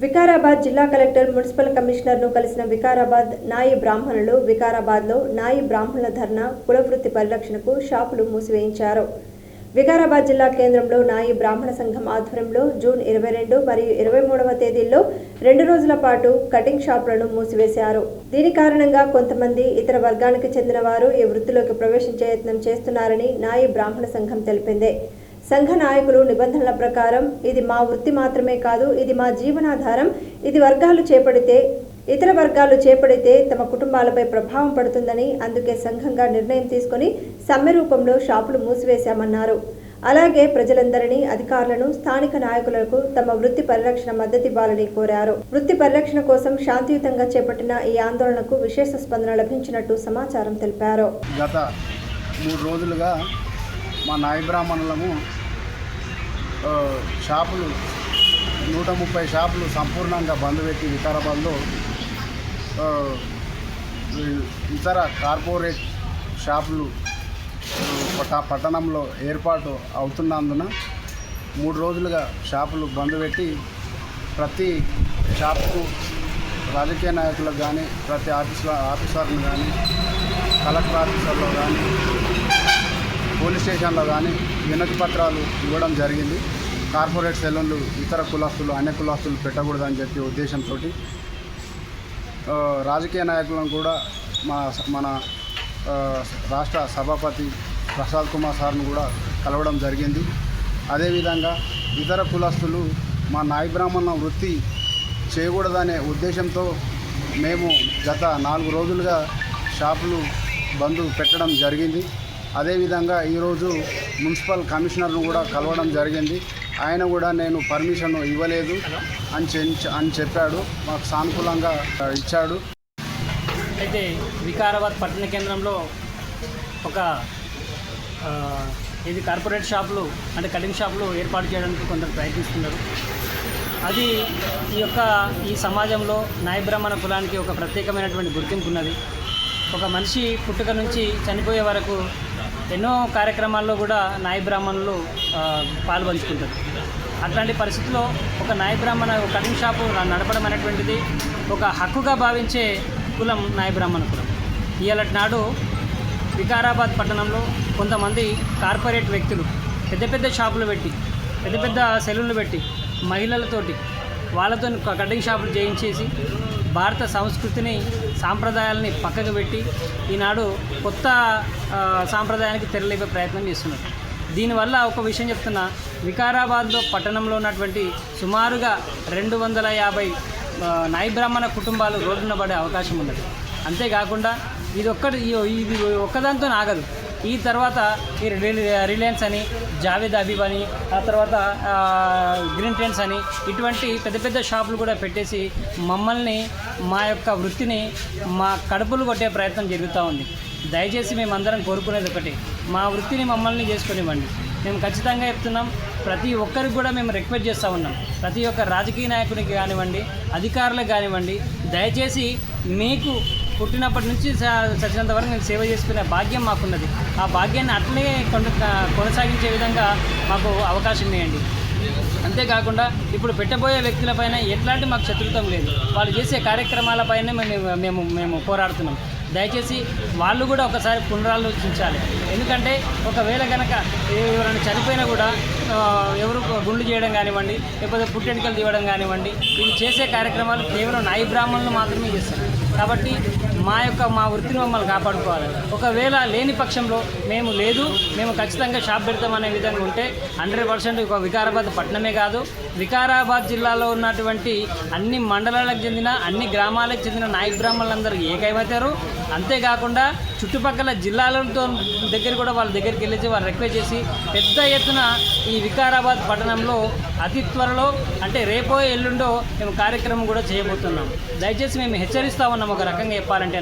వికారాబాద్ జిల్లా collector municipal కమిషనర్ను కలిసిన వికారాబాద్ నాయి బ్రాహ్మణులు వికారాబాద్లో నాయి బ్రాహ్మణుల ధర్నా కులవృత్తి పరిరక్షణకు షాపులు మూసివేయించారు. వికారాబాద్ జిల్లా కేంద్రంలో నాయి బ్రాహ్మణ సంఘం ఆధ్వర్యంలో జూన్ ఇరవై రెండు మరియు ఇరవై మూడవ తేదీల్లో రెండు రోజుల పాటు కటింగ్ షాపులను మూసివేశారు. దీని కారణంగా కొంతమంది ఇతర వర్గానికి చెందిన వారు ఈ వృత్తిలోకి ప్రవేశించే యత్నం చేస్తున్నారని నాయి బ్రాహ్మణ సంఘం తెలిపింది. సంఘ నాయకులు నిబంధనల ప్రకారం ఇది మా వృత్తి మాత్రమే కాదు ఇది మా జీవనాధారం. ఇది వర్గాలు చేపడితే ఇతర వర్గాలు చేపడితే తమ కుటుంబాలపై ప్రభావం పడుతుందని అందుకే సంఘంగా నిర్ణయం తీసుకొని సమ్మె రూపంలో షాపులు మూసివేశామన్నారు. అలాగే ప్రజలందరినీ అధికారులను స్థానిక నాయకులకు తమ వృత్తి పరిరక్షణ మద్దతు ఇవ్వాలని కోరారు. వృత్తి పరిరక్షణ కోసం శాంతియుతంగా చేపట్టిన ఈ ఆందోళనకు విశేష స్పందన లభించినట్టు సమాచారం తెలిపారు. గత మూడు రోజులుగా మా నాయబ్రాహ్మణులము షాపులు నూట ముప్పై షాపులు సంపూర్ణంగా బంద్ పెట్టి వికారాబాద్లో ఇతర కార్పొరేట్ షాపులు పట్టణంలో ఏర్పాటు అవుతున్నందున మూడు రోజులుగా షాపులు బంద్ పెట్టి ప్రతి షాప్కు రాజకీయ నాయకులకు కానీ ప్రతి ఆఫీసుల ఆఫీసర్లు కానీ కలెక్టర్ ఆఫీసర్లో కానీ పోలీస్ స్టేషన్లో కానీ వినతి పత్రాలు ఇవ్వడం జరిగింది. కార్పొరేట్ సెలూన్లు ఇతర కులస్తులు అన్య కులస్తులు పెట్టకూడదని చెప్పి ఉద్దేశంతో రాజకీయ నాయకులను కూడా మా మన రాష్ట్ర సభాపతి ప్రసాద్ కుమార్ సార్ను కూడా కలవడం జరిగింది. అదేవిధంగా ఇతర కులస్తులు మా నాయ బ్రాహ్మణ వృత్తి చేయకూడదనే ఉద్దేశంతో మేము గత నాలుగు రోజులుగా షాపులు బంద్ పెట్టడం జరిగింది. అదేవిధంగా ఈరోజు మున్సిపల్ కమిషనర్ను కూడా కలవడం జరిగింది. ఆయన కూడా నేను పర్మిషన్ ఇవ్వలేదు అని చె- అని చెప్పాడు. మాకు సానుకూలంగా ఇచ్చాడు. అయితే వికారాబాద్ పట్టణ కేంద్రంలో ఒక ఇది కార్పొరేట్ షాపులు అంటే కటింగ్ షాపులు ఏర్పాటు చేయడానికి కొందరు ప్రయత్నిస్తున్నారు. అది ఈ యొక్క ఈ సమాజంలో నాయబ్రాహ్మణ కులానికి ఒక ప్రత్యేకమైనటువంటి గుర్తింపు ఉన్నది ఒక మనిషి పుట్టుక నుంచి చనిపోయే వరకు ఎన్నో కార్యక్రమాల్లో కూడా నాయ బ్రాహ్మణులు పాల్పంచుకుంటారు అట్లాంటి పరిస్థితుల్లో ఒక నాయ బ్రాహ్మణ కటింగ్ షాపు నడపడం అనేటువంటిది ఒక హక్కుగా భావించే కులం నాయ బ్రాహ్మణ కులం. ఇవాళటి నాడు వికారాబాద్ పట్టణంలో కొంతమంది కార్పొరేట్ వ్యక్తులు పెద్ద పెద్ద షాపులు పెట్టి పెద్ద పెద్ద సెలూన్లు పెట్టి మహిళలతోటి వాళ్ళతో కటింగ్ షాపులు చేయించేసి భారత సంస్కృతిని సాంప్రదాయాలని పక్కకు పెట్టి ఈనాడు కొత్త సాంప్రదాయానికి తెరలేపే ప్రయత్నం చేస్తున్నారు. దీనివల్ల ఒక విషయం చెప్తున్నా వికారాబాద్లో పట్టణంలో ఉన్నటువంటి సుమారుగా రెండు వందల యాభై నాయబ్రాహ్మణ కుటుంబాలు రోడ్డున పడే అవకాశం ఉన్నది. అంతేకాకుండా ఇది ఒక్కటి ఇది ఒక్కదాంతో ఆగదు. ఈ తర్వాత ఈ రిలయన్స్ అని జావేద్ అబీబ్ అని ఆ తర్వాత గ్రీన్ ట్రెండ్స్ అని ఇటువంటి పెద్ద పెద్ద షాపులు కూడా పెట్టేసి మమ్మల్ని మా యొక్క వృత్తిని మా కడుపులు కొట్టే ప్రయత్నం జరుగుతూ ఉంది. దయచేసి మేమందరం కోరుకునేది ఒకటి మా వృత్తిని మమ్మల్ని చేసుకునివ్వండి. మేము ఖచ్చితంగా చెప్తున్నాం ప్రతి ఒక్కరికి కూడా మేము రిక్వెస్ట్ చేస్తూ ఉన్నాం. ప్రతి ఒక్క రాజకీయ నాయకునికి కానివ్వండి అధికారులకు కానివ్వండి దయచేసి మీకు పుట్టినప్పటి నుంచి చచ్చినంత వరకు మేము సేవ చేసుకునే భాగ్యం మాకున్నది. ఆ భాగ్యాన్ని అట్లే కొన కొనసాగించే విధంగా మాకు అవకాశం ఇవ్వండి అంతేకాకుండా ఇప్పుడు పెట్టబోయే వ్యక్తులపైన ఎట్లాంటి మాకు శత్రుత్వం లేదు. వాళ్ళు చేసే కార్యక్రమాలపైనే మేము మేము మేము పోరాడుతున్నాం. దయచేసి వాళ్ళు కూడా ఒకసారి పునరాలోచించాలి. ఎందుకంటే ఒకవేళ కనుక ఎవరైనా చనిపోయినా కూడా ఎవరు గుండు చేయడం కానివ్వండి లేకపోతే పుట్టెంటికలు తీయడం కానివ్వండి ఇవి చేసే కార్యక్రమాలు కేవలం నాయి బ్రాహ్మణులు మాత్రమే చేస్తారు. కాబట్టి మా యొక్క మా వృత్తిని మమ్మల్ని కాపాడుకోవాలి. ఒకవేళ లేని పక్షంలో మేము లేదు మేము ఖచ్చితంగా షాప్ పెడతామనే విధంగా ఉంటే హండ్రెడ్ పర్సెంట్ ఒక వికారాబాద్ పట్టణమే కాదు. వికారాబాద్ జిల్లాలో ఉన్నటువంటి అన్ని మండలాలకు చెందిన అన్ని గ్రామాలకు చెందిన నాయక బ్రాహ్మణులందరూ ఏకైమవుతారు. అంతేకాకుండా చుట్టుపక్కల జిల్లాలతో దగ్గర కూడా వాళ్ళ దగ్గరికి వెళ్ళేసి వాళ్ళు రిక్వెస్ట్ చేసి పెద్ద ఎత్తున ఈ వికారాబాద్ పట్టణంలో అతి త్వరలో అంటే రేపో ఎల్లుండో మేము కార్యక్రమం కూడా చేయబోతున్నాం. దయచేసి మేము హెచ్చరిస్తా ఉన్నాం ఒక రకంగా చెప్పాలంటే